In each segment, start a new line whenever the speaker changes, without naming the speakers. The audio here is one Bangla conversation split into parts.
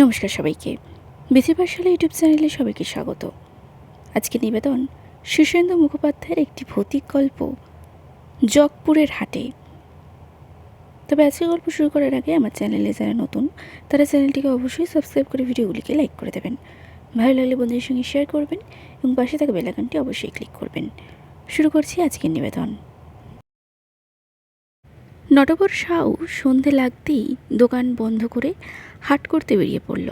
নমস্কার সবাইকে। বিথি পাঠশালা ইউটিউব চ্যানেলে সবাইকে স্বাগত। আজকে নিবেদন শীর্ষেন্দু মুখোপাধ্যায়ের একটি ভৌতিক গল্প, জগপুরের হাটে। তবে আজকে গল্প শুরু করার আগে আমার চ্যানেলে যারা নতুন, তারা চ্যানেলটিকে অবশ্যই সাবস্ক্রাইব করে ভিডিওগুলিকে লাইক করে দেবেন। ভালো লাগলে বন্ধুদের সঙ্গে শেয়ার করবেন এবং পাশে থাকা বেলাকানটি অবশ্যই ক্লিক করবেন। শুরু করছি আজকের নিবেদন। নটবর সাউ সন্ধে লাগতেই দোকান বন্ধ করে হাট করতে বেরিয়ে পড়ল।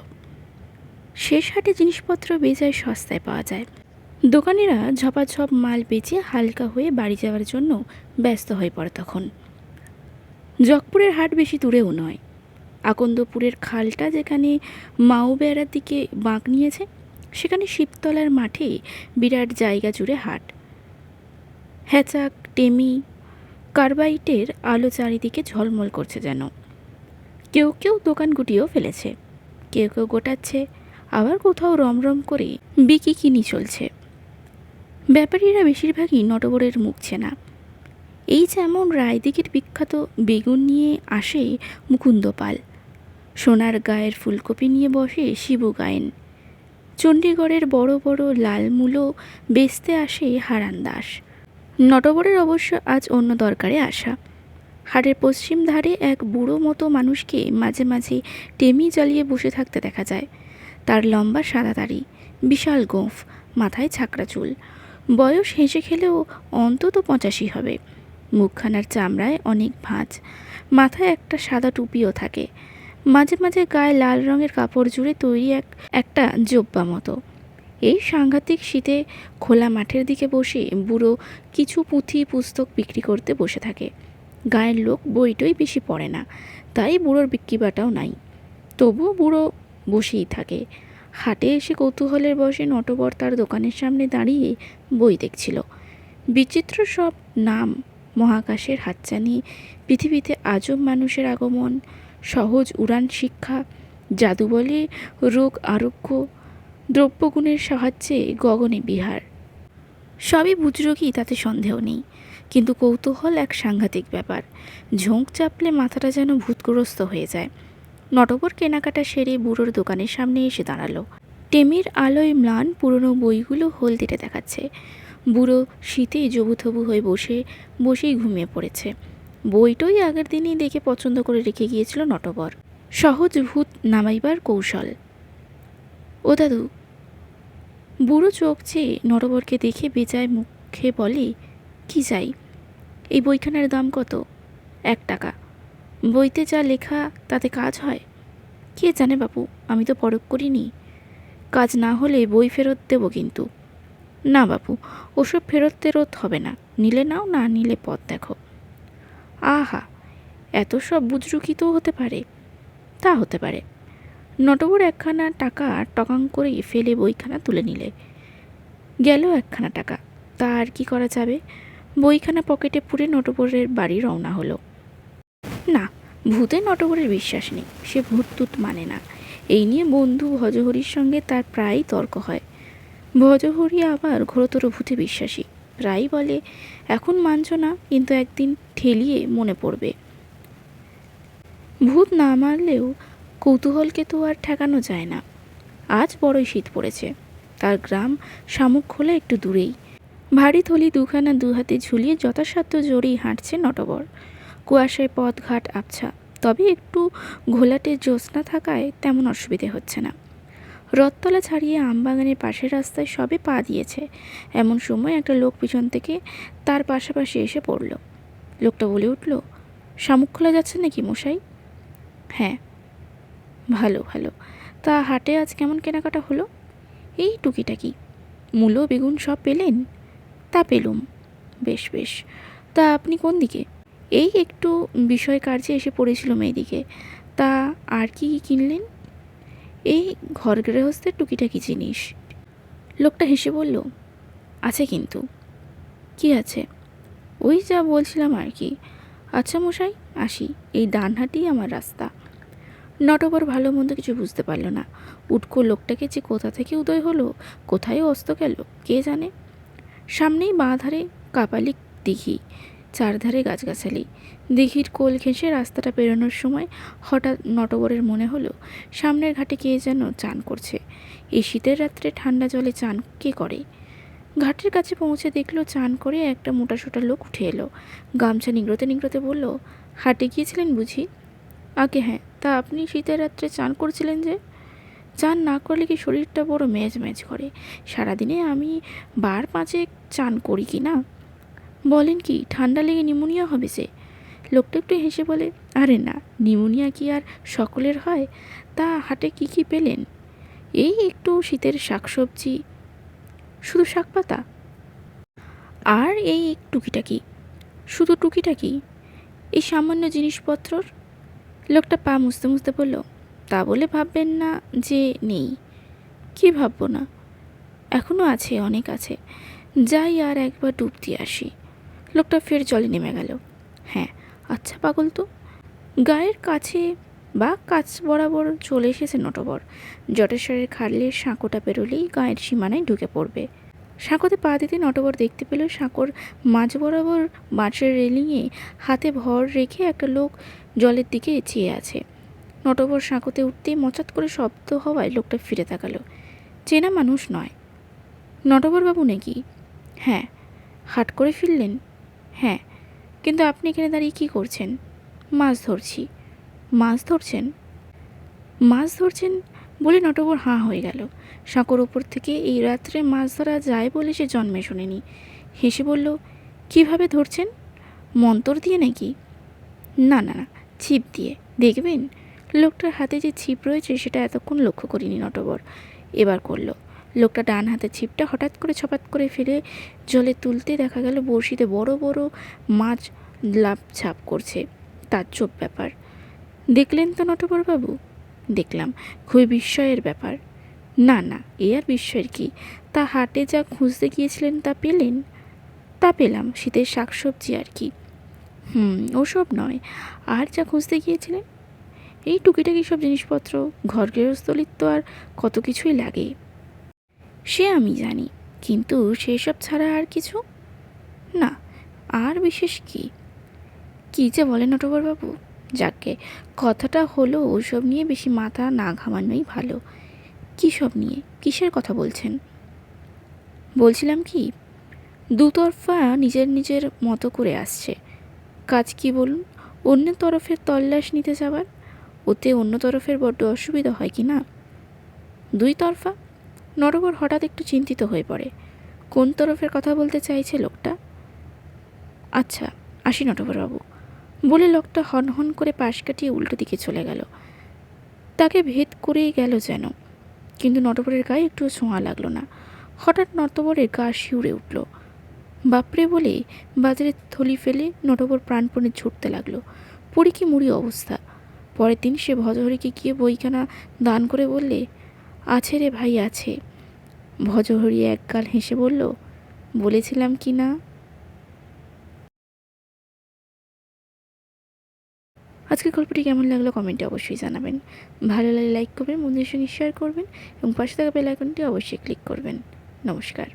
শেষ হাটে জিনিসপত্র বেজায় সস্তায় পাওয়া যায়। দোকানিরা ঝপাঝপ মাল বেচে হালকা হয়ে বাড়ি যাওয়ার জন্য ব্যস্ত হয়ে পড়ে তখন। জগপুরের হাট বেশি দূরেও নয়। আকন্দপুরের খালটা যেখানে মাও বেড়ার দিকে বাঁক নিয়েছে, সেখানে শিবতলার মাঠে বিরাট জায়গা জুড়ে হাট। হ্যাচাক, টেমি, কার্বাইটের আলো চারিদিকে ঝলমল করছে যেন। কেউ কেউ দোকান গুটিয়েও ফেলেছে। কেউ কেউ গোটাচ্ছে, আবার কোথাও রমরম করে বিকি কিনি চলছে। ব্যাপারীরা বেশিরভাগই নটবরের মুখছে না এই যেমন রায়দিঘির বিখ্যাত বেগুন নিয়ে আসে মুকুন্দ পাল সোনার গায়ের ফুলকপি নিয়ে বসে শিবু গায়েন, চণ্ডীগড়ের বড় বড় লাল মূলো বেচতে আসে হারান দাস নটবরের অবশ্য আজ অন্য দরকারে আসা। হাটের পশ্চিম ধারে এক বুড়ো মতো মানুষকে মাঝে মাঝে টেমি জ্বালিয়ে বসে থাকতে দেখা যায়। তার লম্বা সাদা দাড়ি, বিশাল গোঁফ, মাথায় ছাকড়া চুল। বয়স হেসে খেলেও অন্তত পঁচাশি হবে। মুখখানার চামড়ায় অনেক ভাঁজ। মাথায় একটা সাদা টুপিও থাকে। মাঝে মাঝে গায়ে লাল রঙের কাপড় জুড়ে তৈরি এক, একটা জব্বা মতো। এই সাংঘাতিক শীতে খোলা মাঠের দিকে বসে বুড়ো কিছু পুঁথি পুস্তক বিক্রি করতে বসে থাকে। গায়ের লোক বইটই বেশি পড়ে না, তাই বুড়োর বিক্রিবাটাও নাই। তবুও বুড়ো বসেই থাকে। হাটে এসে কৌতূহলের বসে নটবর তার দোকানের সামনে দাঁড়িয়ে বই দেখছিল। বিচিত্র সব নাম মহাকাশের হাতছানি, পৃথিবীতে আজব মানুষের আগমন, সহজ উড়ান শিক্ষা, জাদু বলে রোগ আরোগ্য, দ্রব্যগুণের সাহায্যে গগনে বিহার। সবই বুজরুকি তাতে সন্দেহ নেই। কিন্তু কৌতূহল এক সাংঘাতিক ব্যাপার। ঝোঁক চাপলে মাথাটা যেন ভূতগ্রস্ত হয়ে যায়। নটবর কেনাকাটা সেরে বুড়োর দোকানের সামনে এসে দাঁড়াল। টেমির আলোয় ম্লান পুরনো বইগুলো হলদিতে দেখাচ্ছে। বুড়ো শীতে জবুথবু হয়ে বসে, বসেই ঘুমিয়ে পড়েছে। বইটই আগের দিনই দেখে পছন্দ করে রেখে গিয়েছিল নটবর। সহজ ভূত নামাইবার কৌশল। ও দাদু, বুড়ো চোখ চেয়ে নটবরকে দেখে বেজায় মুখে বলে কি চাই? এই বইখানার দাম কত? এক টাকা। বইতে যা লেখা, তাতে কাজ হয়? কে জানে বাপু, আমি তো পরখ করিনি। কাজ না হলে বই ফেরত দেবো কিন্তু। না বাপু, ওসব ফেরত তেরত হবে না। নিলে নাও, না নিলে পথ দেখো। আহা, এত সব বুজরুকিত হতে পারে। তা হতে পারে। নটবর একখানা টাকা টকাং করে ফেলে বইখানা তুলে নিলে। গেল একখানা টাকা। তা আর কি করা যাবে? বইখানা পকেটে পুরে নটবরের বাড়ি রওনা হলো। না ভূতে নটবরের বিশ্বাস নেই, সে ভূত তুত মানে না। এই নিয়ে বন্ধু ভজহরির সঙ্গে তার প্রায়ই তর্ক হয়। ভজহরি আবার ঘোরতর ভূতে বিশ্বাসী। প্রায়ই বলে, এখন মানছ না, কিন্তু একদিন ঠেলিয়ে মনে পড়বে। ভূত না মারলেও কৌতূহলকে তো আর ঠেকানো যায় না। আজ বড়ই শীত পড়েছে। তার গ্রাম শামুক খোলা একটু দূরেই। ভারী থলি দুখানা দুহাতে ঝুলিয়ে যথাসাধ্য জোরেই হাঁটছে নটবর। কুয়াশায় পথঘাট আবছা। তবে একটু ঘোলাটে জ্যোৎস্না থাকায় তেমন অসুবিধে হচ্ছে না। রথতলা ছাড়িয়ে আমবাগানের পাশের রাস্তায় সবে পা দিয়েছে। এমন সময় একটা লোক পিছন থেকে তার পাশাপাশি এসে পড়ল। লোকটা বলে উঠল, শামুক খোলা যাচ্ছে নাকি মশাই? হ্যাঁ। ভালো ভালো। তা হাটে আজ কেমন কেনাকাটা হলো? এই টুকিটাকি। মূলো, বেগুন সব পেলেন? তা পেলুম। বেশ বেশ। তা আপনি কোন দিকে? এই একটু বিষয় কার্যে এসে পড়েছিল মেয়েদিকে। তা আর কি কি কিনলেন? এই ঘর গৃহস্থের টুকিটাকি জিনিস। লোকটা হেসে বলল, আছে কিন্তু। কি আছে? ওই যা বলছিলাম আর কি। আচ্ছা মশাই, আসি। এই ডানহাটি আমার রাস্তা। নটবর ভালো মন্দ কিছু বুঝতে পারল না। উটকো লোকটাকে যে কোথা থেকে উদয় হলো, কোথায় অস্ত গেল, কে জানে? সামনেই বাঁ ধারে কাপালিক দিঘি চারধারে গাছগাছালি। দিঘির কোল ঘেঁষে রাস্তাটা পেরোনোর সময় হঠাৎ নটবরের মনে হলো, সামনের ঘাটে কে যেন চান করছে। এই শীতের রাত্রে ঠান্ডা জলে চান কে করে? ঘাটের কাছে পৌঁছে দেখল, চান করে একটা মোটাসোটা লোক উঠে এলো। গামছা নিংড়োতে নিংড়োতে বলল, হাটে গিয়েছিলেন বুঝি? আগে হ্যাঁ তা আপনি শীতের রাত্রে চান করছিলেন যে? চান না করলে কি শরীরটা বড় ম্যাজ ম্যাজ করে? সারাদিনে আমি বার পাঁচে চান করি কি না? বলেন কি, ঠান্ডা লেগে নিমোনিয়া হবে সে লোকটা একটু হেসে বলে, আরে না, নিমোনিয়া কি আর সকলের হয়? তা হাটে কি কি পেলেন? এই একটু শীতের শাকসবজি, শুধু শাক পাতা আর এই টুকিটাকি, শুধু টুকিটাকি, এই সামান্য জিনিসপত্রর? লোকটা পা মুছতে মুছতে বলল তা বলে ভাববেন না যে নেই। কি ভাববো না? এখনও আছে, অনেক আছে। যাই আর একবার ডুব দিয়ে আসি। লোকটা ফের জলে নেমে গেল। হ্যাঁ আচ্ছা পাগল তো। গায়ের কাছে বা কাছ বরাবর চলে এসেছে নটবর। জটেশ্বরের খাড়লে সাঁকোটা পেরোলেই গায়ের সীমানায় ঢুকে পড়বে। সাঁকোতে পা দিতে নটবর দেখতে পেল সাঁকোর মাঝ বরাবর বাঁশের রেলিংয়ে হাতে ভর রেখে একটা লোক জলের দিকে চেয়ে আছে। নটবর সাঁকোতে উঠতেই মচাত করে শব্দ হওয়ায় লোকটা ফিরে তাকালো। চেনা মানুষ নয়। নটবরবাবু নাকি? হ্যাঁ। হাট করে ফিরলেন? হ্যাঁ। কিন্তু আপনি এখানে দাঁড়িয়ে কী করছেন? মাছ ধরছি। মাছ ধরছেন? মাছ ধরছেন বলে নটবর হাঁ হয়ে গেল। সাঁকোর ওপর থেকে এই রাত্রে মাছ ধরা যায় বলে সে জন্মে শোনেনি। হেসে বলল, কীভাবে ধরছেন? মন্তর দিয়ে নাকি? না না না, ছিপ দিয়ে। দেখবেন? লোকটার হাতে যে ছিপ রয়েছে সেটা এতক্ষণ লক্ষ্য করিনি নটবর। এবার করল। লোকটা ডান হাতে ছিপটা হঠাৎ করে ছপাত করে ফেলে জলে তুলতে দেখা গেল বড়শিতে বড় বড় মাছ লাভ ছাপ করছে। তাজ্জব ব্যাপার। দেখলেন তো নটবরবাবু? দেখলাম। খুবই বিস্ময়ের ব্যাপার। না না, এ আর বিস্ময়ের কি? তা হাটে যা খুঁজতে গিয়েছিলেন তা পেলেন? তা পেলাম, শীতের শাকসবজি আর কি। হুম, ওসব নয়। আর যা খুঁজতে গিয়েছিলেন? এই টুকিটাকি সব জিনিসপত্র, ঘর গৃহস্থলির তো আর কত কিছুই লাগে। সে আমি জানি, কিন্তু সেসব ছাড়া আর কিছু? না, আর বিশেষ কি? কী যে বলেন নটবরবাবু যাকে, কথাটা হলো ওসব নিয়ে বেশি মাথা না ঘামানোই ভালো। কী সব নিয়ে? কিসের কথা বলছেন? বলছিলাম কি, দুতরফা নিজের নিজের মতো করে আসছে। কাজ কি বলুন? অন্য তরফের তল্লাশ নিতে যাবার? ওতে অন্য তরফের বড্ড অসুবিধা হয় কি না? দুই তরফা? নরবর হঠাৎ একটু চিন্তিত হয়ে পড়ে। কোন তরফের কথা বলতে চাইছে লোকটা? আচ্ছা আসি নটবরবাবু। বলে লোকটা হন হন করে পাশ কাটিয়ে উল্টো দিকে চলে গেল। তাকে ভেদ করেই গেল যেন। কিন্তু নটবরের গায়ে একটু ছোঁয়া লাগল না। হঠাৎ নটবরের গা শিউরে উঠল। বাপরে বলে, বাজারে থলি ফেলে নটবর প্রাণপণে ছুটতে লাগল। পড়ি কি মুড়ি অবস্থা? পরের দিন সে ভজহরিকে গিয়ে বইখানা দান করে বললে, আছে রে ভাই, আছে। ভজহরি একগাল হেসে বলল, বলেছিলাম কি না? আজকের গল্পটি কেমন লাগল কমেন্টে অবশ্যই জানাবেন। ভালো লাগলে লাইক করবেন, বন্ধুদের সঙ্গে শেয়ার করবেন এবং পাশে থাকা বেল আইকনটি অবশ্যই ক্লিক করবেন। নমস্কার।